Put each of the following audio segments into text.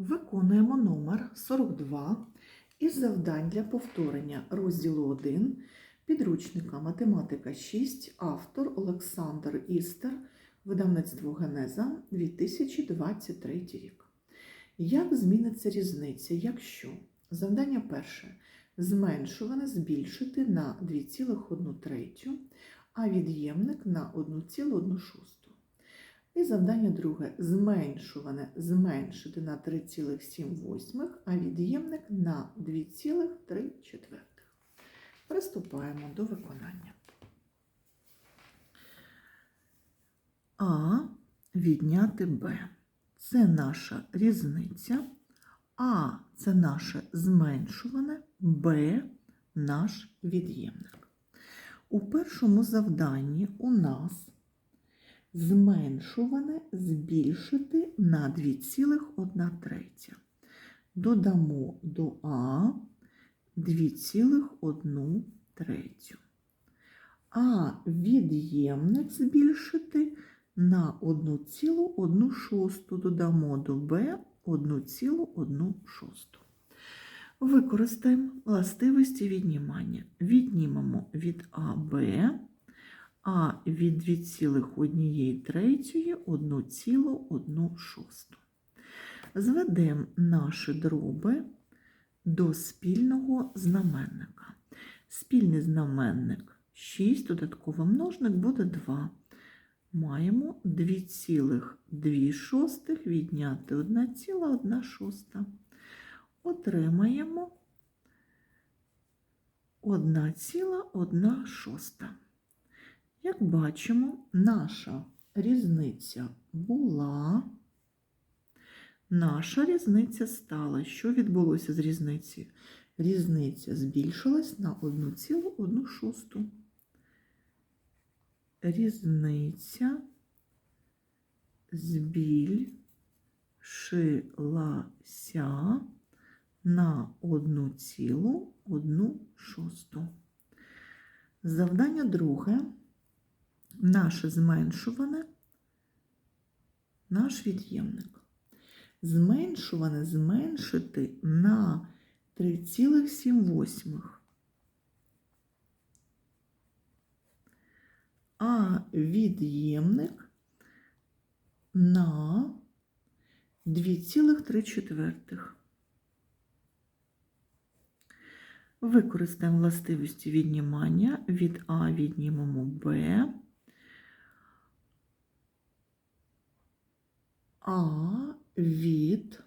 Виконуємо номер 42 із завдань для повторення розділу 1 підручника Математика 6, автор Олександр Істер, видавництво Генеза 2023 рік. Як зміниться різниця, якщо завдання перше зменшуване збільшити на 2,1 третю, а від'ємник на 1,1 шосту? І завдання друге зменшуване зменшити на 3,7, а від'ємник на 2,3. Приступаємо до виконання. А відняти Б. Це наша різниця. А це наше зменшуване, Б наш від'ємник. У першому завданні у нас зменшуване збільшити на 2,1 третя. Додамо до А 2,1 третю. А від'ємник збільшити на 1,1 шосту. Додамо до Б 1,1 шосту. Використаємо властивості віднімання. Віднімемо від А Б а від 2,1 третьої 1,1 шосту. Зведемо наші дроби до спільного знаменника. Спільний знаменник 6, додатковий множник буде 2. Маємо 2,2 шостих відняти 1,1 шоста. Отримаємо 1,1 шоста. Як бачимо, наша різниця була, наша різниця стала. Що відбулося з різницею? Різниця збільшилась на 1,1 шосту. Різниця збільшилася на 1,1 шосту. Завдання друге наше зменшуване, наш від'ємник. Зменшуване зменшити на 3,7. А від'ємник на 2,3 четвертих. Використаємо властивості віднімання. Від А віднімемо Б. А від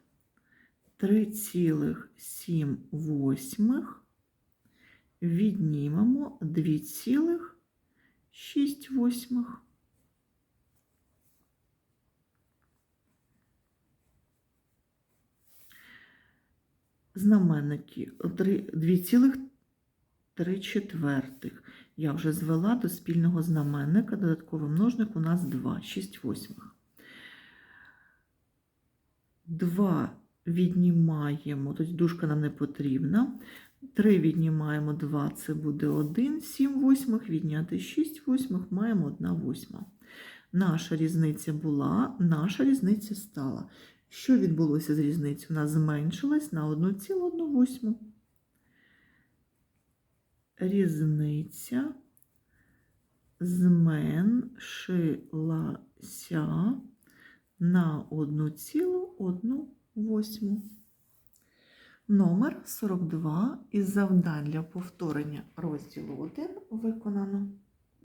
3,7 віднімемо 2,6. Знаменники 2,3 четвертих. Я вже звела до спільного знаменника, додатковий множник у нас 2, 6 восьмих. 2 віднімаємо, тобто дужка нам не потрібна. 3 віднімаємо 2, це буде 1, 7 восьмих, відняти 6 восьмих, маємо 1 восьма. Наша різниця була, наша різниця стала. Що відбулося з різницею? Вона зменшилась на 1,1. Різниця зменшилася на 1,1 восьму. Номер 42 із завдань для повторення розділу 1 виконано.